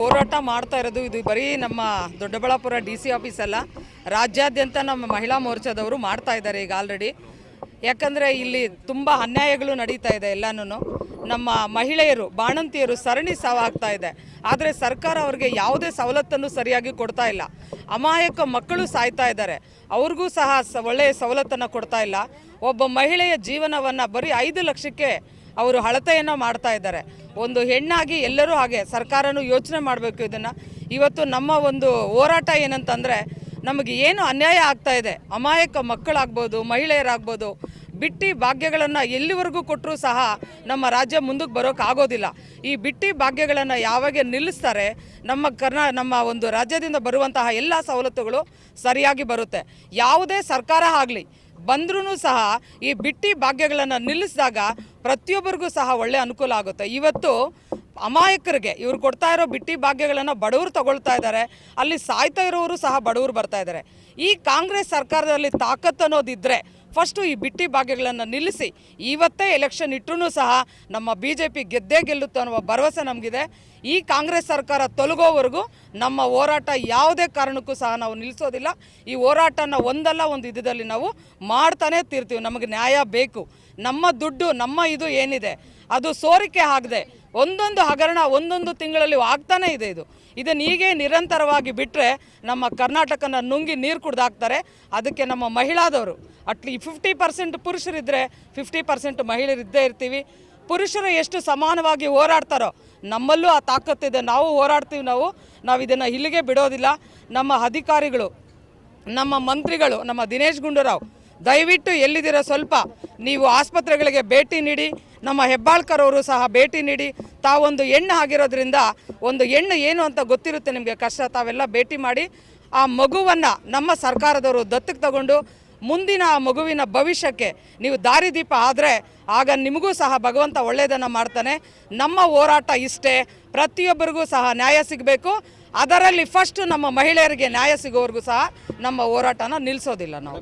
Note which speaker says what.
Speaker 1: ಹೋರಾಟ ಮಾಡ್ತಾ ಇರೋದು ಇದು ಬರೀ ನಮ್ಮ ದೊಡ್ಡಬಳ್ಳಾಪುರ ಡಿ ಸಿ ಆಫೀಸ್ ಅಲ್ಲ, ರಾಜ್ಯಾದ್ಯಂತ ನಮ್ಮ ಮಹಿಳಾ ಮೋರ್ಚಾದವರು ಮಾಡ್ತಾ ಇದ್ದಾರೆ ಈಗ ಆಲ್ರೆಡಿ ಯಾಕಂದರೆ ಇಲ್ಲಿ ತುಂಬ ಅನ್ಯಾಯಗಳು ನಡೀತಾ ಇದೆ ಎಲ್ಲನೂ ನಮ್ಮ ಮಹಿಳೆಯರು, ಬಾಣಂತಿಯರು ಸರಣಿ ಸಾವಾಗ್ತಾ ಇದೆ. ಆದರೆ ಸರ್ಕಾರ ಅವ್ರಿಗೆ ಯಾವುದೇ ಸವಲತ್ತನ್ನು ಸರಿಯಾಗಿ ಕೊಡ್ತಾ ಇಲ್ಲ. ಅಮಾಯಕ ಮಕ್ಕಳು ಸಾಯ್ತಾ ಇದ್ದಾರೆ. ಅವ್ರಿಗೂ ಸಹ ಸ ಒಳ್ಳೆಯ ಸವಲತ್ತನ್ನು ಕೊಡ್ತಾ ಇಲ್ಲ. ಒಬ್ಬ ಮಹಿಳೆಯ ಜೀವನವನ್ನು ಬರೀ ಐದು ಲಕ್ಷಕ್ಕೆ ಅವರು ಅಳತೆಯನ್ನು ಮಾಡ್ತಾ ಇದ್ದಾರೆ. ಒಂದು ಹೆಣ್ಣಾಗಿ ಎಲ್ಲರೂ ಹಾಗೆ ಸರ್ಕಾರನೂ ಯೋಚನೆ ಮಾಡಬೇಕು ಇದನ್ನು. ಇವತ್ತು ನಮ್ಮ ಒಂದು ಹೋರಾಟ ಏನಂತಂದರೆ ನಮಗೆ ಏನು ಅನ್ಯಾಯ ಆಗ್ತಾ ಇದೆ. ಅಮಾಯಕ ಮಕ್ಕಳಾಗ್ಬೋದು, ಮಹಿಳೆಯರಾಗ್ಬೋದು, ಬಿಟ್ಟಿ ಭಾಗ್ಯಗಳನ್ನು ಎಲ್ಲಿವರೆಗೂ ಕೊಟ್ಟರೂ ಸಹ ನಮ್ಮ ರಾಜ್ಯ ಮುಂದಕ್ಕೆ ಬರೋಕ್ಕಾಗೋದಿಲ್ಲ ಈ ಬಿಟ್ಟಿ ಭಾಗ್ಯಗಳನ್ನು ಯಾವಾಗ ನಿಲ್ಲಿಸ್ತಾರೆ, ನಮ್ಮ ಕರ್ನಾ, ನಮ್ಮ ಒಂದು ರಾಜ್ಯದಿಂದ ಬರುವಂತಹ ಎಲ್ಲ ಸವಲತ್ತುಗಳು ಸರಿಯಾಗಿ ಬರುತ್ತೆ. ಯಾವುದೇ ಸರ್ಕಾರ ಆಗಲಿ ಬಂದ್ರೂ ಸಹ ಈ ಬಿಟ್ಟಿ ಭಾಗ್ಯಗಳನ್ನು ನಿಲ್ಲಿಸಿದಾಗ ಪ್ರತಿಯೊಬ್ಬರಿಗೂ ಸಹ ಒಳ್ಳೆ ಅನುಕೂಲ ಆಗುತ್ತೆ. ಇವತ್ತು ಅಮಾಯಕರಿಗೆ ಇವ್ರು ಕೊಡ್ತಾ ಇರೋ ಬಿಟ್ಟಿ ಭಾಗ್ಯಗಳನ್ನು ಬಡವರು ತಗೊಳ್ತಾ ಇದ್ದಾರೆ. ಅಲ್ಲಿ ಸಾಯ್ತಾ ಇರೋರು ಸಹ ಬಡವರು ಬರ್ತಾ ಇದ್ದಾರೆ. ಈ ಕಾಂಗ್ರೆಸ್ ಸರ್ಕಾರದಲ್ಲಿ ತಾಕತ್ತು ಅನ್ನೋದಿದ್ದರೆ ಫಸ್ಟು ಈ ಬಿಟ್ಟಿ ಭಾಗ್ಯಗಳನ್ನು ನಿಲ್ಲಿಸಿ ಇವತ್ತೇ ಎಲೆಕ್ಷನ್ ಇಟ್ಟರೂ ಸಹ ನಮ್ಮ ಬಿ ಜೆ ಪಿ ಗೆದ್ದೇ ಗೆಲ್ಲುತ್ತೆ ಅನ್ನುವ ಭರವಸೆ ನಮಗಿದೆ. ಈ ಕಾಂಗ್ರೆಸ್ ಸರ್ಕಾರ ತೊಲಗೋವರೆಗೂ ನಮ್ಮ ಹೋರಾಟ ಯಾವುದೇ ಕಾರಣಕ್ಕೂ ಸಹ ನಾವು ನಿಲ್ಲಿಸೋದಿಲ್ಲ. ಈ ಹೋರಾಟನ ಒಂದಲ್ಲ ಒಂದು ಇದರಲ್ಲಿ ನಾವು ಮಾಡ್ತಾನೆ ತೀರ್ತೀವಿ. ನಮಗೆ ನ್ಯಾಯ ಬೇಕು. ನಮ್ಮ ದುಡ್ಡು, ನಮ್ಮ ಇದು ಏನಿದೆ, ಅದು ಸೋರಿಕೆ ಆಗದೆ ಒಂದೊಂದು ಹಗರಣ ಒಂದೊಂದು ತಿಂಗಳಲ್ಲಿ ಆಗ್ತಾನೇ ಇದೆ ಇದು. ಇದನ್ನು ಹೀಗೆ ನಿರಂತರವಾಗಿ ಬಿಟ್ಟರೆ ನಮ್ಮ ಕರ್ನಾಟಕನ ನುಂಗಿ ನೀರು ಕುಡ್ದಾಕ್ತಾರೆ. ಅದಕ್ಕೆ ನಮ್ಮ ಮಹಿಳಾದವರು ಅಟ್ಲಿ ಫಿಫ್ಟಿ ಪರ್ಸೆಂಟ್ ಪುರುಷರಿದ್ದರೆ ಫಿಫ್ಟಿ ಪರ್ಸೆಂಟ್ ಮಹಿಳೆಯರಿದ್ದೇ ಇರ್ತೀವಿ. ಪುರುಷರು ಎಷ್ಟು ಸಮಾನವಾಗಿ ಹೋರಾಡ್ತಾರೋ, ನಮ್ಮಲ್ಲೂ ಆ ತಾಕತ್ತಿದೆ ನಾವು ಹೋರಾಡ್ತೀವಿ ನಾವು. ನಾವು ಇದನ್ನು ಇಲ್ಲಿಗೆ ಬಿಡೋದಿಲ್ಲ. ನಮ್ಮ ಅಧಿಕಾರಿಗಳು, ನಮ್ಮ ಮಂತ್ರಿಗಳು, ನಮ್ಮ ದಿನೇಶ್ ಗುಂಡೂರಾವ್, ದಯವಿಟ್ಟು ಎಲ್ಲಿದ್ದೀರೋ ಸ್ವಲ್ಪ ನೀವು ಆಸ್ಪತ್ರೆಗಳಿಗೆ ಭೇಟಿ ನೀಡಿ, ನಮ್ಮ ಹೆಬ್ಬಾಳ್ಕರ್ ಅವರು ಸಹ ಭೇಟಿ ನೀಡಿ, ತಾವೊಂದು ಹೆಣ್ಣು ಆಗಿರೋದ್ರಿಂದ ಒಂದು ಹೆಣ್ಣು ಏನು ಅಂತ ಗೊತ್ತಿರುತ್ತೆ ನಿಮಗೆ ಕಷ್ಟ, ತಾವೆಲ್ಲ ಭೇಟಿ ಮಾಡಿ, ಆ ಮಗುವನ್ನು ನಮ್ಮ ಸರ್ಕಾರದವರು ದತ್ತಕ್ಕೆ ತಗೊಂಡು ಮುಂದಿನ ಆ ಮಗುವಿನ ಭವಿಷ್ಯಕ್ಕೆ ನೀವು ದಾರಿದೀಪ ಆದರೆ ಆಗ ನಿಮಗೂ ಸಹ ಭಗವಂತ ಒಳ್ಳೆಯದನ್ನು ಮಾಡ್ತಾನೆ. ನಮ್ಮ ಹೋರಾಟ ಇಷ್ಟೇ, ಪ್ರತಿಯೊಬ್ಬರಿಗೂ ಸಹ ನ್ಯಾಯ ಸಿಗಬೇಕು. ಅದರಲ್ಲಿ ಫಸ್ಟ್ ನಮ್ಮ ಮಹಿಳೆಯರಿಗೆ ನ್ಯಾಯ ಸಿಗೋವರೆಗೂ ಸಹ ನಮ್ಮ ಹೋರಾಟನ ನಿಲ್ಲಿಸೋದಿಲ್ಲ ನಾವು.